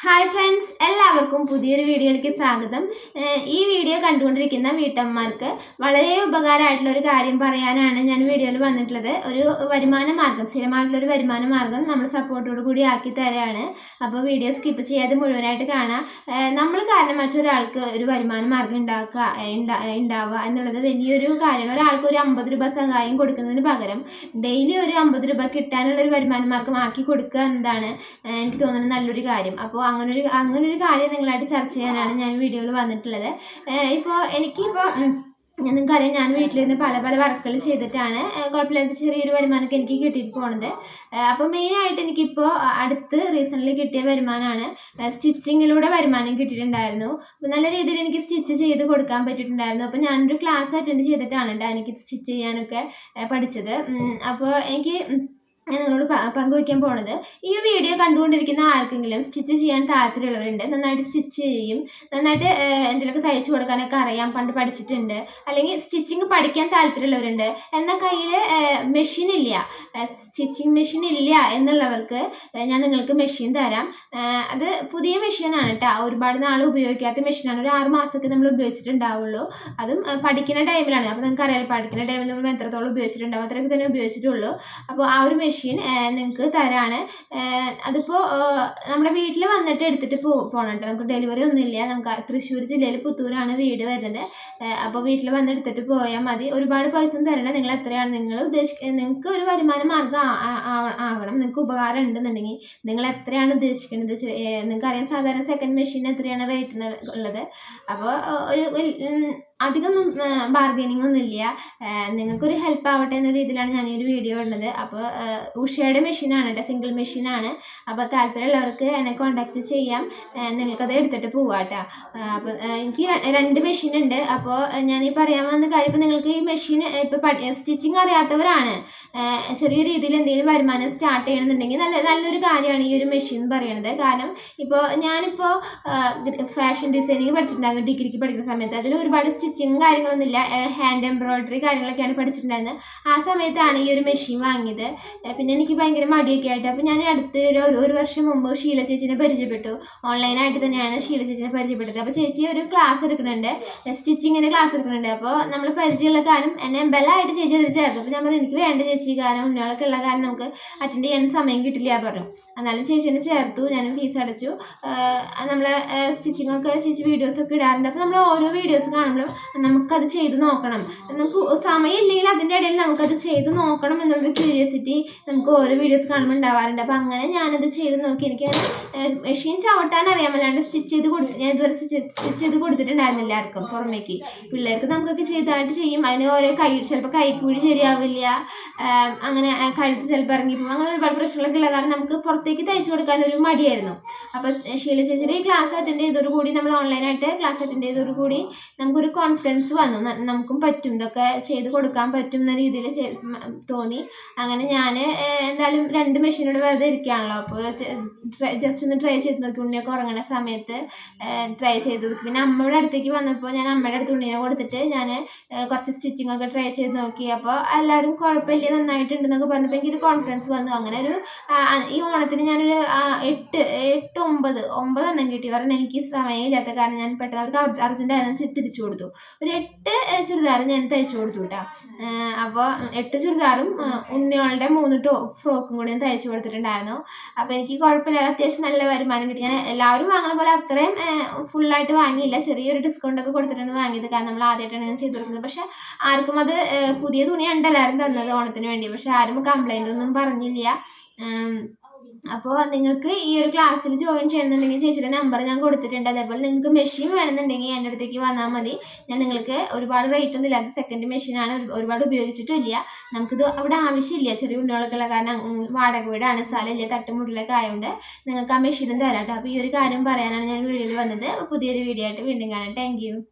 Hi friends എല്ലാവർക്കും പുതിയൊരു വീഡിയോയിലേക്ക് സ്വാഗതം. ഈ വീഡിയോ കണ്ടുകൊണ്ടിരിക്കുന്ന വീട്ടമ്മമാർക്ക് വളരെ ഉപകാരമായിട്ടുള്ള ഒരു കാര്യം പറയാനാണ് ഞാൻ വീഡിയോയിൽ വന്നിട്ടുള്ളത്. ഒരു വരുമാന മാർഗം സ്ഥിരമായിട്ടുള്ള ഒരു വരുമാന മാർഗം നമ്മൾ സപ്പോർട്ടോട് കൂടി ആക്കി തരാണ്. അപ്പോൾ വീഡിയോ സ്കിപ്പ് ചെയ്യാതെ മുഴുവനായിട്ട് കാണാം. നമ്മൾ കാരണം മറ്റൊരാൾക്ക് ഒരു വരുമാന മാർഗം ഉണ്ടാക്കുക ഉണ്ടാവുക എന്നുള്ളത് വലിയൊരു കാര്യമാണ്. ഒരാൾക്ക് ഒരു അമ്പത് രൂപ സഹായം കൊടുക്കുന്നതിന് പകരം ഡെയിലി ഒരു അമ്പത് രൂപ കിട്ടാനുള്ള ഒരു വരുമാന മാർഗം ആക്കി കൊടുക്കുക എന്നതാണ് എനിക്ക് തോന്നുന്നത് നല്ലൊരു കാര്യം. അപ്പോൾ അങ്ങനൊരു അങ്ങനൊരു കാര്യം നിങ്ങളായിട്ട് ചർച്ച ചെയ്യാനാണ് ഞാൻ വീഡിയോയിൽ വന്നിട്ടുള്ളത്. ഇപ്പോൾ എനിക്കിപ്പോൾ നിങ്ങൾക്കറിയാം ഞാൻ വീട്ടിലിരുന്ന് പല പല വർക്കുകൾ ചെയ്തിട്ടാണ്. കുഴപ്പമില്ലാത്ത ചെറിയൊരു വരുമാനമൊക്കെ എനിക്ക് കിട്ടിയിട്ട് പോണത്. അപ്പോൾ മെയിനായിട്ട് എനിക്കിപ്പോൾ അടുത്ത് റീസെന്റ്ലി കിട്ടിയ വരുമാനമാണ്. സ്റ്റിച്ചിങ്ങിലൂടെ വരുമാനം കിട്ടിയിട്ടുണ്ടായിരുന്നു. നല്ല രീതിയിൽ എനിക്ക് സ്റ്റിച്ച് ചെയ്ത് കൊടുക്കാൻ പറ്റിയിട്ടുണ്ടായിരുന്നു. അപ്പോൾ ഞാനൊരു ക്ലാസ് അറ്റൻഡ് ചെയ്തിട്ടാണ് എനിക്ക് സ്റ്റിച്ച് ചെയ്യാനൊക്കെ പഠിച്ചത്. അപ്പോൾ എനിക്ക് നിങ്ങളോട് പങ്കുവയ്ക്കാൻ പോണത്. ഈ വീഡിയോ കണ്ടുകൊണ്ടിരിക്കുന്ന ആർക്കെങ്കിലും സ്റ്റിച്ച് ചെയ്യാൻ താല്പര്യമുള്ളവരുണ്ട് നന്നായിട്ട് സ്റ്റിച്ച് ചെയ്യും നന്നായിട്ട് എന്തെങ്കിലുമൊക്കെ തയ്ച്ചു കൊടുക്കാനൊക്കെ അറിയാം പണ്ട് പഠിച്ചിട്ടുണ്ട് അല്ലെങ്കിൽ സ്റ്റിച്ചിങ് പഠിക്കാൻ താല്പര്യമുള്ളവരുണ്ട് എന്നാൽ കയ്യിൽ മെഷീൻ ഇല്ല. സ്റ്റിച്ചിങ് മെഷീൻ ഇല്ല എന്നുള്ളവർക്ക് ഞാൻ നിങ്ങൾക്ക് മെഷീൻ തരാം. അത് പുതിയ മെഷീനാണ് കേട്ടോ ഒരുപാട് നാൾ ഉപയോഗിക്കാത്ത മെഷീനാണ് ഒരു ആറ് മാസമൊക്കെ നമ്മൾ ഉപയോഗിച്ചിട്ടുണ്ടാവുള്ളൂ. അതും പഠിക്കുന്ന ടൈമിലാണ് അപ്പോൾ നിങ്ങൾക്ക് അറിയാം പഠിക്കുന്ന ടൈമിൽ നമ്മൾ എത്രത്തോളം ഉപയോഗിച്ചിട്ടുണ്ടാവും അത്രയൊക്കെ തന്നെ ഉപയോഗിച്ചിട്ടുള്ളൂ. അപ്പോൾ ആ ഒരു നിങ്ങൾക്ക് തരാണ്. അതിപ്പോൾ നമ്മുടെ വീട്ടിൽ വന്നിട്ട് എടുത്തിട്ട് പോ പോകണം കേട്ടോ നമുക്ക് ഡെലിവറി ഒന്നുമില്ല. നമുക്ക് തൃശ്ശൂർ ജില്ലയിൽ പുത്തൂരാണ് വീട് വരുന്നത്. അപ്പോൾ വീട്ടിൽ വന്ന് എടുത്തിട്ട് പോയാൽ മതി. ഒരുപാട് പൈസ തരണം നിങ്ങൾ എത്രയാണ്? നിങ്ങൾ ഉദ്ദേശിക്കുക നിങ്ങൾക്ക് ഒരു വരുമാന ആ- ആവണം. നിങ്ങൾക്ക് ഉപകാരം ഉണ്ടെന്നുണ്ടെങ്കിൽ നിങ്ങൾ എത്രയാണ് ഉദ്ദേശിക്കുന്നത് നിങ്ങൾക്കറിയാം സാധാരണ സെക്കൻഡ് മെഷീൻ എത്രയാണ് റേറ്റ് ഉള്ളത്. അപ്പോൾ ഒരു അധികം ബാർഗനിങ് ഒന്നുമില്ല ഇല്ല. നിങ്ങൾക്കൊരു ഹെൽപ്പ് ആവട്ടെ എന്ന രീതിയിലാണ് ഞാൻ ഈ ഒരു വീഡിയോ ഉള്ളത് അപ്പോൾ ഉഷയുടെ മെഷീനാണ് കേട്ടോ സിംഗിൾ മെഷീനാണ് അപ്പോൾ താല്പര്യമുള്ളവർക്ക് എന്നെ കോൺടാക്റ്റ് ചെയ്യാം. നിങ്ങൾക്കത് എടുത്തിട്ട് പോവാം കേട്ടോ അപ്പോൾ എനിക്ക് രണ്ട് മെഷീൻ ഉണ്ട്. അപ്പോൾ ഞാൻ ഈ പറയാൻ വന്ന കാര്യം ഇപ്പോൾ നിങ്ങൾക്ക് ഈ മെഷീൻ ഇപ്പോൾ പഠി സ്റ്റിച്ചിങ് അറിയാത്തവരാണ്. ചെറിയ രീതിയിൽ എന്തെങ്കിലും വരുമാനം സ്റ്റാർട്ട് ചെയ്യണമെന്നുണ്ടെങ്കിൽ നല്ല നല്ലൊരു കാര്യമാണ് ഈ ഒരു മെഷീൻ എന്ന് പറയുന്നത് കാരണം ഇപ്പോൾ ഞാനിപ്പോൾ ഫാഷൻ ഡിസൈനിങ് പഠിച്ചിട്ടുണ്ടായിരുന്നു ഡിഗ്രിക്ക് പഠിക്കുന്ന സമയത്ത്. അതിൽ ഒരുപാട് സ്റ്റിച്ചിങ് കാര്യങ്ങളൊന്നുമില്ല ഹാൻഡ് എംബ്രോയിഡറി കാര്യങ്ങളൊക്കെയാണ് പഠിച്ചിട്ടുണ്ടായിരുന്നത്. ആ സമയത്താണ് ഈ ഒരു മെഷീൻ വാങ്ങിയത്. പിന്നെ എനിക്ക് ഭയങ്കര മടിയൊക്കെ ആയിട്ട്. അപ്പോൾ ഞാൻ അടുത്ത് ഒരു ഒരു വർഷം മുമ്പ് ഷീല ചേച്ചിനെ പരിചയപ്പെട്ടു. ഓൺലൈനായിട്ട് തന്നെയാണ് ഷീല ചേച്ചിനെ പരിചയപ്പെട്ടത്. അപ്പോൾ ചേച്ചി ഒരു ക്ലാസ് എടുക്കുന്നുണ്ട്. സ്റ്റിച്ചിങ്ങിന്റെ ക്ലാസ് എടുക്കുന്നുണ്ട്. അപ്പോൾ നമ്മൾ പരിചയമുള്ള കാര്യം എന്നെ ബലമായിട്ട് ചേച്ചി അത് അപ്പോൾ ഞാൻ പറഞ്ഞു എനിക്ക് വേണ്ട ചേച്ചി കാരണം ഉന്നോളൊക്കെ ഉള്ള കാരണം നമുക്ക് അറ്റൻഡ് ചെയ്യാൻ സമയം കിട്ടില്ല പറഞ്ഞു. എന്നാലും ചേച്ചീനെ ചേർത്തു. ഞാൻ ഫീസ് അടച്ചു. നമ്മൾ സ്റ്റിച്ചിങ്ങൊക്കെ ചേച്ചി വീഡിയോസൊക്കെ ഇടാറുണ്ട്. അപ്പോൾ നമ്മൾ ഓരോ വീഡിയോസ് കാണുമ്പോഴും നമുക്കത് ചെയ്തു നോക്കണം. നമുക്ക് സമയമില്ലെങ്കിൽ അതിന്റെ ഇടയിൽ നമുക്കത് ചെയ്ത് നോക്കണം എന്നുള്ളൊരു ക്യൂരിയോസിറ്റി നമുക്ക് ഓരോ വീഡിയോസ് കാണുമ്പോൾ ഉണ്ടാവാറുണ്ട്. അപ്പോൾ അങ്ങനെ ഞാനത് ചെയ്ത് നോക്കി. എനിക്ക് മെഷീൻ ചവിട്ടാൻ അറിയാം അല്ലാണ്ട് സ്റ്റിച്ച് ചെയ്ത് കൊടുത്ത് ഞാൻ ഇതുവരെ സ്റ്റിച്ച് ചെയ്ത് കൊടുത്തിട്ടുണ്ടായിരുന്നില്ല ആർക്കും പുറമേക്ക്. പിള്ളേർക്ക് നമുക്കൊക്കെ ചെയ്തായിട്ട് ചെയ്യും. അതിന് ഓരോ കൈ ചിലപ്പോൾ കൈക്കൂലി ശരിയാവില്ല. അങ്ങനെ കഴുത്ത് ചിലപ്പോൾ ഇറങ്ങിപ്പോകും അങ്ങനെ ഒരുപാട് പ്രശ്നങ്ങളൊക്കെ ഉള്ള കാരണം നമുക്ക് പുറത്തേക്ക് തയ്ച്ചു കൊടുക്കാൻ ഒരു മടിയായിരുന്നു. അപ്പോൾ ശീല ചേച്ചിയുടെ ഈ ക്ലാസ് അറ്റൻഡ് ചെയ്തോടുകൂടി നമ്മൾ ഓൺലൈനായിട്ട് ക്ലാസ് അറ്റൻഡ് ചെയ്തോടുകൂടി നമുക്കൊരു കോൺഫിഡൻസ് വന്നു. നമുക്കും പറ്റും. ഇതൊക്കെ ചെയ്ത് കൊടുക്കാൻ പറ്റും എന്ന രീതിയിൽ തോന്നി. അങ്ങനെ ഞാൻ എന്തായാലും രണ്ട് മെഷീനോട് വെറുതെ ഇരിക്കുകയാണല്ലോ. അപ്പോൾ ജസ്റ്റ് ഒന്ന് ട്രൈ ചെയ്ത് നോക്കി. ഉണ്ണിയൊക്കെ ഉറങ്ങുന്ന സമയത്ത് ട്രൈ ചെയ്തു നോക്കി. പിന്നെ അമ്മയുടെ അടുത്തേക്ക് വന്നപ്പോൾ ഞാൻ അമ്മയുടെ അടുത്ത് ഉണ്ണിനെ കൊടുത്തിട്ട് ഞാൻ കുറച്ച് സ്റ്റിച്ചിങ് ഒക്കെ ട്രൈ ചെയ്ത് നോക്കി. അപ്പോൾ എല്ലാവരും കുഴപ്പമില്ല നന്നായിട്ടുണ്ടെന്നൊക്കെ പറഞ്ഞപ്പോൾ എനിക്കൊരു കോൺഫിഡൻസ് വന്നു. അങ്ങനെ ഒരു ഈ ഓണത്തിന് ഞാനൊരു എട്ട് എട്ട് ഒമ്പത് ഒമ്പതെണ്ണം കിട്ടി. കാരണം എനിക്ക് സമയമില്ലാത്ത കാരണം ഞാൻ പെട്ടെന്ന് അവർക്ക് അർജന്റായിരുന്നു തിരിച്ചു കൊടുത്തു. ഒരു എട്ട് ചുരിദാർ ഞാൻ തയ്ച്ചു കൊടുത്തു കേട്ടോ അപ്പോൾ എട്ട് ചുരിദാറും ഉണ്ണികളുടെ മൂന്ന് ടോ ഫ്രോക്കും കൂടി ഞാൻ തയ്ച്ചു കൊടുത്തിട്ടുണ്ടായിരുന്നു. അപ്പോൾ എനിക്ക് കുഴപ്പമില്ല അത്യാവശ്യം നല്ല വരുമാനം കിട്ടി. ഞാൻ എല്ലാവരും വാങ്ങുന്ന പോലെ അത്രയും ഫുള്ളായിട്ട് വാങ്ങിയില്ല. ചെറിയൊരു ഡിസ്കൗണ്ട് ഒക്കെ കൊടുത്തിട്ടാണ് വാങ്ങിയത്. കാരണം നമ്മൾ ആദ്യമായിട്ടാണ് ഞാൻ ചെയ്ത് കൊടുക്കുന്നത്. പക്ഷേ ആർക്കും അത് പുതിയ തുണിയാണ് എല്ലാവരും തന്നത് ഓണത്തിന് വേണ്ടി. പക്ഷെ ആരും കംപ്ലൈന്റ് ഒന്നും പറഞ്ഞില്ല. അപ്പോൾ നിങ്ങൾക്ക് ഈ ഒരു ക്ലാസ്സിൽ ജോയിൻ ചെയ്യണമെന്നുണ്ടെങ്കിൽ ചേച്ചിയുടെ നമ്പർ ഞാൻ കൊടുത്തിട്ടുണ്ട്. അതേപോലെ നിങ്ങൾക്ക് മെഷീൻ വേണമെന്നുണ്ടെങ്കിൽ എന്റെ അടുത്തേക്ക് വന്നാൽ മതി. ഞാൻ നിങ്ങൾക്ക് ഒരുപാട് റേറ്റ് ഒന്നും ഇല്ലാത്ത സെക്കൻഡ് മെഷീനാണ് ഒരുപാട് ഉപയോഗിച്ചിട്ടില്ല നമുക്കിത് അവിടെ ആവശ്യമില്ല. ചെറിയ ഉണ്ണികളൊക്കെ കാരണം വാടക വീടാണ് സ്ഥലമില്ല തട്ടുമുട്ടിലൊക്കെ ആയതുകൊണ്ട് നിങ്ങൾക്ക് ആ മെഷീനും തരാം കേട്ടോ. അപ്പോൾ ഈ ഒരു കാര്യം പറയാനാണ് ഞാൻ വീഡിയോയിൽ വന്നത്. പുതിയൊരു വീഡിയോ ആയിട്ട് വീണ്ടും കാണാം. താങ്ക്